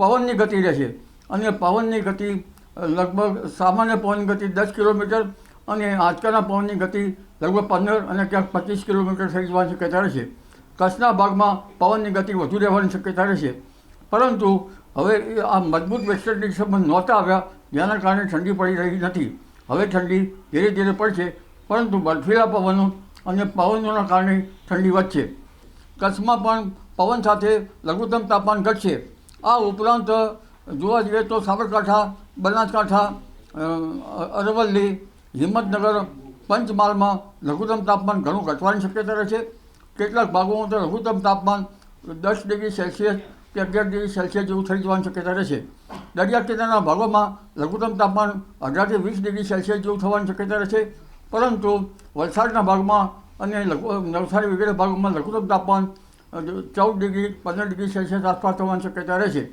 પવનની ગતિ રહેશે અને પવનની ગતિ લગભગ સામાન્ય પવનની ગતિ દસ કિલોમીટર અને આંચકાના પવનની ગતિ લગભગ પંદર અને ક્યાંક પચીસ કિલોમીટર થઈ જવાની શક્યતા રહેશે કચ્છના ભાગમાં પવનની ગતિ વધુ રહેવાની શક્યતા રહેશે પરંતુ હવે આ મજબૂત વેસ્ટર્ન ડિસ્ટર્બન્સ નહોતા આવ્યા, જેના કારણે ઠંડી પડી રહી નથી. હવે ઠંડી ધીરે ધીરે પડશે, પરંતુ બર્ફીલા પવનો અને પવનોના કારણે ઠંડી વધશે. કચ્છમાં પણ પવન સાથે લઘુત્તમ તાપમાન ઘટશે. આ ઉપરાંત, જોવા જઈએ તો સાબરકાંઠા, બનાસકાંઠા અરવલ્લી, હિંમતનગર, પંચમહાલમાં લઘુત્તમ તાપમાન ઘણું ઘટવાની શક્યતા રહે છે. કેટલાક ભાગોમાં તો લઘુત્તમ તાપમાન દસ ડિગ્રી સેલ્સિયસ કે અગિયાર ડિગ્રી સેલ્સિયસ જેવું થઈ જવાની શક્યતા રહેશે દરિયા કિનારાના ભાગોમાં લઘુત્તમ તાપમાન અઢારથી વીસ ડિગ્રી સેલ્સિયસ જેવું થવાની શક્યતા રહેશે પરંતુ વલસાડના ભાગમાં અને લઘુ, નવસારી વગેરે ભાગોમાં લઘુત્તમ તાપમાન ચૌદ ડિગ્રી પંદર ડિગ્રી સેલ્સિયસ આસપાસ થવાની શક્યતા રહેશે